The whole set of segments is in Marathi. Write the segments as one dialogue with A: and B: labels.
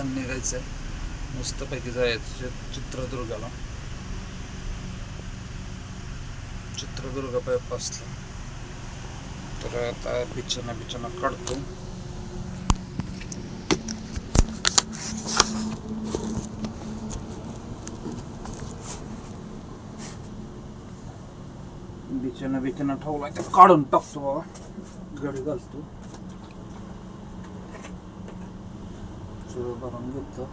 A: आता निघायचं आहे. मस्तपैकी जायचं चित्रदुर्गाला. चित्रदुर्ग बायपासला तर आता बिछाना बिछाना काढतो. बिछाना बिछाना ठेवला तर काढून टाकतो बाबा. घडी घालतो. 저 바람 좋다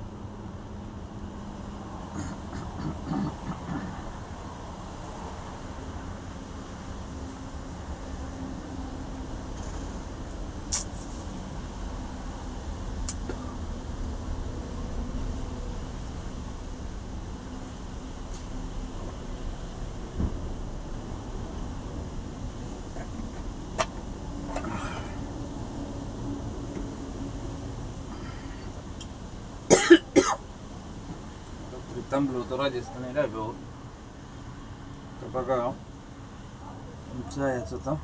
A: थांबलो होतो राजस्थानी ढाब्यावर तर बघा जायचं होतं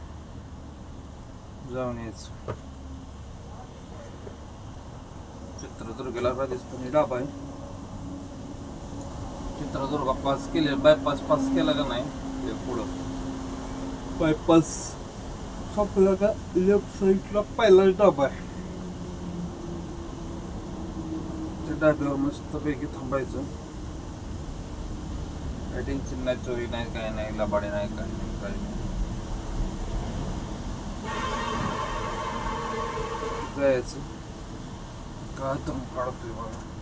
A: जाऊन यायचं चित्रदुर्गला राजस्थानी ढाबा आहे चित्रदुर्ग पास केले बायपास पास केला का नाही ते पुढं बायपास संपला का लेफ्ट साईडला पहिला ढाबा आहे त्या ढाब्यावर मस्तपैकी थांबायचं टेन्शन नाही चोरी नाही काय नाही लबाडे नाही काय नाही काय नाही. जायचं काय तर काढतोय बघा.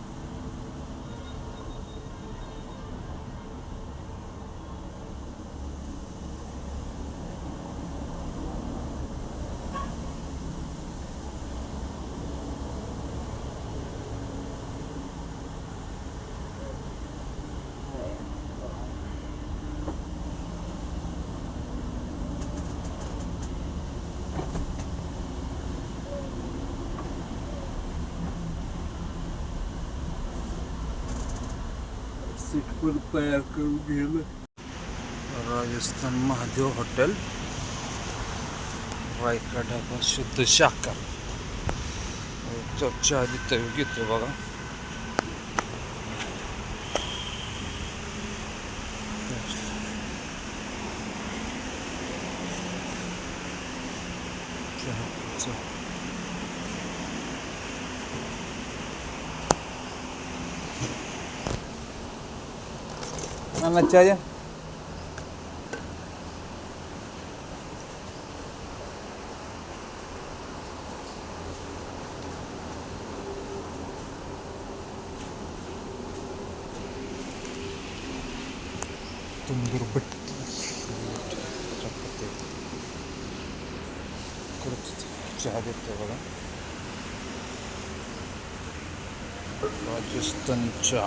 A: सीट पण तयार करून घेणं. राजस्थान महादेव हॉटेल. रायका ढाबा शुद्ध शाखा. चहा देतो घेतो बघा. ਮੈਂ ਮੱਚਾ ਜਾ തുമ്പൂർ ബട്ട് കുറച്ച് ചായത്തോളം രാജസ്ഥാൻ ചാ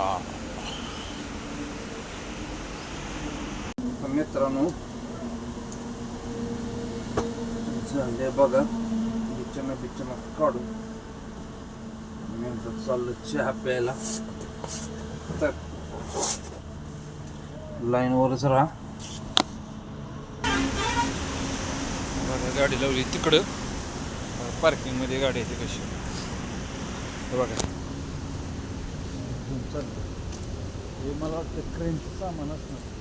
A: मित्रांनो झाले बघा बिचना बिचना काढू. मी आता चाललो चहा प्यायला. तर लाईनवरच राहा. गाडी लावली तिकडं. पार्किंगमध्ये गाडी आहे ती कशी. बघा. हे मला वाटतं क्रेनचं सामान असणार.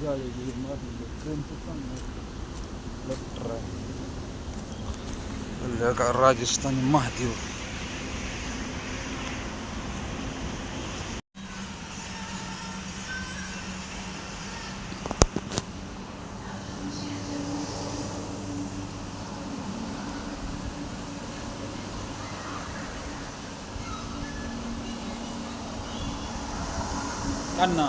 A: जाळी बिळी मारलेली ट्रेनचं सामान लेफ्ट का राजस्थानी महादेव अण्णा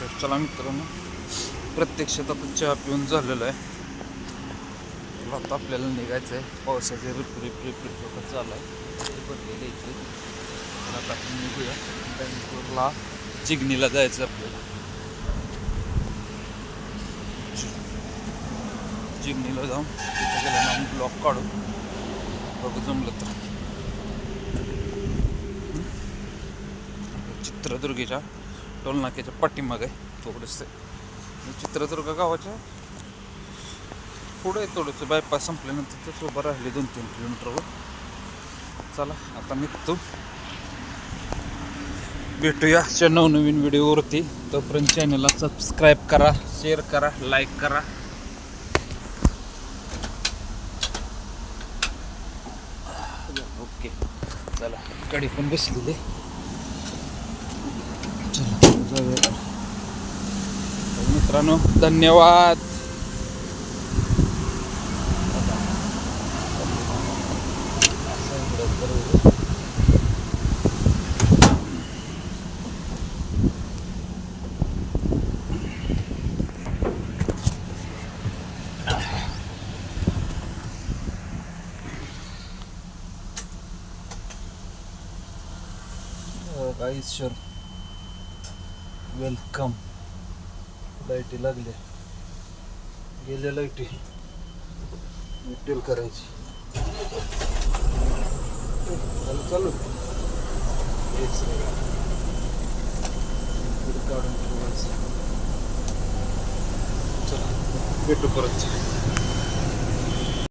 A: तर चला मित्रांनो प्रत्यक्षात आता चहा पिऊन झालेला आहे.
B: आता आपल्याला निघायचं आहे पावसाचे रिप रिप रिप रिप चालू आहे ते द्यायची इथे. तर आता आपण निघूया. बँगलोरला चिगणीला जायचं आपल्याला. चि- चिगणीला जाऊन तिथे गेल्यानं ब्लॉक काढू. बघू जमलं तर. चित्रदुर्गेच्या टोलनाक्याच्या पाठीमागे आहे थोडंसं. चित्रदुर्ग गावाच्या पुढे थोडंसं बायपास संपल्यानंतर तेच उभं राहिले दोन तीन किलोमीटरवर चला आता निघतो. भेटूया अशा नवनवीन व्हिडिओवरती. तोपर्यंत चॅनलला सबस्क्राईब करा शेअर करा लाईक करा. ओके. चला कडे पण बसलेले. मित्रांनो धन्यवाद गाईज सर वेलकम लाईटी लागल्या गेल्या लाईटी. डिटेल करायची. चालू चालू. रे. काढून ठेवायचं. चला भेटू परत.